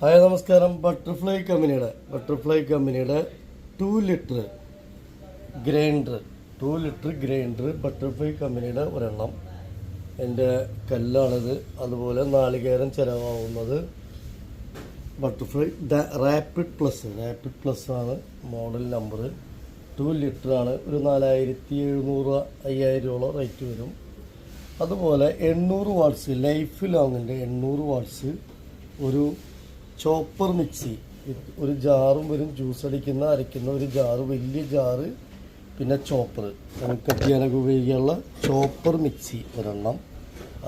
Hi നമസ്കാരം. Butterfly കമ്പനിയുടെ Butterfly കമ്പനിയുടെ two litre grinder two litre grinder Butterfly കമ്പനിയുടെ ഒരെണ്ണം. എന്റെ കല്ലാണിത്. അതുപോലെ നാളികേരം ചിലവാകുന്നത് Butterfly Rapid Plus Rapid Plus ആണ് മോഡൽ നമ്പർ ടു ലിറ്റർ ആണ്. ഒരു നാലായിരത്തി എഴുന്നൂറ് അയ്യായിരമോളം റേറ്റ് വരും. അതുപോലെ എണ്ണൂറ് വാട്ട്സ് ലൈഫ് ലോങ്ങിന്റെ എണ്ണൂറ് വാട്ട്സ് ഒരു ചോപ്പർ മിക്സി. ഒരു ജാറും വരും ജ്യൂസ് അടിക്കുന്ന അരയ്ക്കുന്ന ഒരു ജാറ് വലിയ ജാറ് പിന്നെ ചോപ്പർ. കട്ട് ചെയ്യാനൊക്കെ ഉപയോഗിക്കാനുള്ള ചോപ്പർ മിക്സി ഒരെണ്ണം.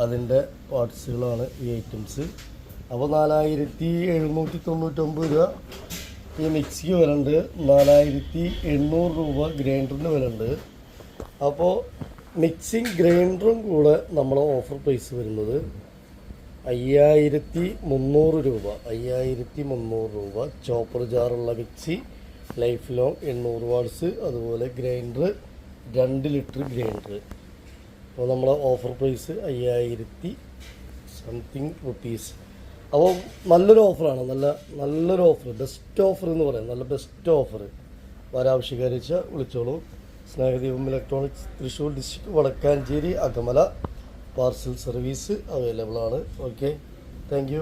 അതിന്റെ പാർട്സുകളാണ് ഈ ഐറ്റംസ്. അപ്പോൾ നാലായിരത്തി എഴുന്നൂറ്റി തൊണ്ണൂറ്റൊമ്പത് രൂപ ഈ മിക്സിക്ക് വില ഉണ്ട് നാലായിരത്തി എണ്ണൂറ് രൂപ ഗ്രൈൻഡറിന് വില ഉണ്ട് അപ്പോൾ മിക്സിങ് ഗ്രൈൻഡറും കൂടെ നമ്മളെ ഓഫർ പ്രൈസ് വരുന്നത് അയ്യായിരത്തി മുന്നൂറ് രൂപ. അയ്യായിരത്തി മുന്നൂറ് രൂപ. ചോപ്പർ ജാറുള്ള മിക്സി ലൈഫ് ലോങ് എണ്ണൂറ് വാട്ട്സ് അതുപോലെ ഗ്രൈൻഡർ രണ്ട് ലിറ്റർ ഗ്രൈൻഡർ. അപ്പോൾ നമ്മളെ ഓഫർ പ്രൈസ് അയ്യായിരത്തി സംതിങ് റുപ്പീസ്. അപ്പോൾ നല്ലൊരു ഓഫറാണ്. നല്ല നല്ലൊരു ഓഫർ. ബെസ്റ്റ് ഓഫർ എന്ന് പറയാം. നല്ല ബെസ്റ്റ് ഓഫർ. വരാവശ്യക്കാരിച്ച വിളിച്ചോളൂ. Snehadeepam electronics Thrissur district Vadakkanchery Akamala. Parcel service available ആണ് ഓക്കെ താങ്ക്